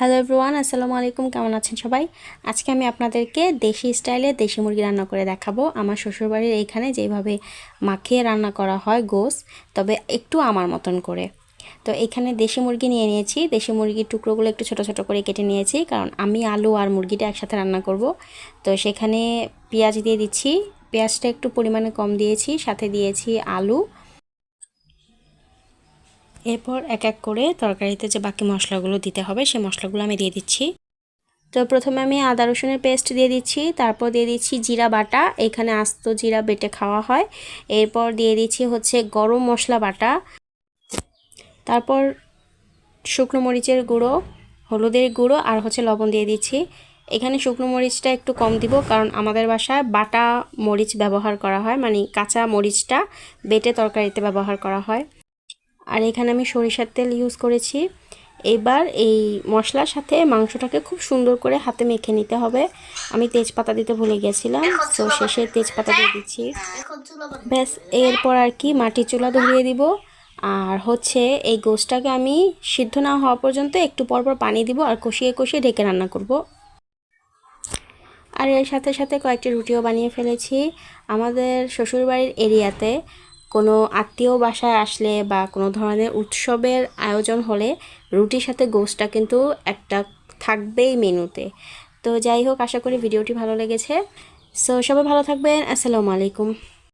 Hello everyone আসসালামু আলাইকুম, কেমন আছেন সবাই? আজকে আমি আপনাদেরকে দেশি স্টাইলে দেশি মুরগি রান্না করে দেখাবো। আমার শ্বশুরবাড়ির এইখানে যেভাবে মাখিয়ে রান্না করা হয় গোস, তবে একটু আমার মতন করে। তো এখানে দেশি মুরগি নিয়ে নিয়েছি। দেশি মুরগির টুকরোগুলো একটু ছোট ছোট করে কেটে নিয়েছি, কারণ আমি, আলু আর মুরগিটা একসাথে রান্না করব। তো সেখানে পেঁয়াজ দিয়ে দিচ্ছি। পেঁয়াজটা একটু পরিমাণে কম দিয়েছি, সাথে দিয়েছি আলু। এরপর এক এক করে তরকারিতে যে বাকি মশলাগুলো দিতে হবে, সেই মশলাগুলো আমি দিয়ে দিচ্ছি। তো প্রথমে আমি আদা রসুনের পেস্ট দিয়ে দিচ্ছি, তারপর দিয়ে দিচ্ছি জিরা বাটা, এখানে আস্ত জিরা বেটে খাওয়া হয়। এরপর দিয়ে দিচ্ছি হচ্ছে গরম মশলা বাটা। তারপর শুকনো মরিচের গুঁড়ো, হলুদের গুঁড়ো আর হচ্ছে লবণ দিয়ে দিচ্ছি। এখানে শুকনো মরিচটা একটু কম দিব কারণ আমাদের বাসায় বাটা মরিচ ব্যবহার করা হয় মানে কাঁচা মরিচটা বেটে তরকারিতে ব্যবহার করা হয়। আর এখানে আমি সরিষার তেল ইউজ করেছি। এবার এই মশলার সাথে মাংসটাকে খুব সুন্দর করে হাতে মেখে নিতে হবে। আমি তেজপাতা দিতে ভুলে গেছিলাম তো শেষে তেজপাতা দিয়ে দিচ্ছি। ব্যাস এরপর আর কি মাটির চুলা ধরিয়ে দিব। আর হচ্ছে এই গোশটাকে আমি সিদ্ধ না হওয়া পর্যন্ত একটু পরপর পানি দিব আর কষিয়ে কষিয়ে ঢেকে রান্না করব। আর এর সাথে সাথে কয়েকটি রুটিও বানিয়ে ফেলেছি। আমাদের শ্বশুরবাড়ির এরিয়াতে কোনো আত্মীয় বাসায় আসলে বা কোনো ধরনের উৎসবের আয়োজন হলে রুটির সাথে গোস্টটা কিন্তু একটা থাকবেই মেনুতে। তো যাই হোক, আশা করি ভিডিওটি ভালো লেগেছে। সো সবাই ভালো থাকবেন। আসসালামু আলাইকুম।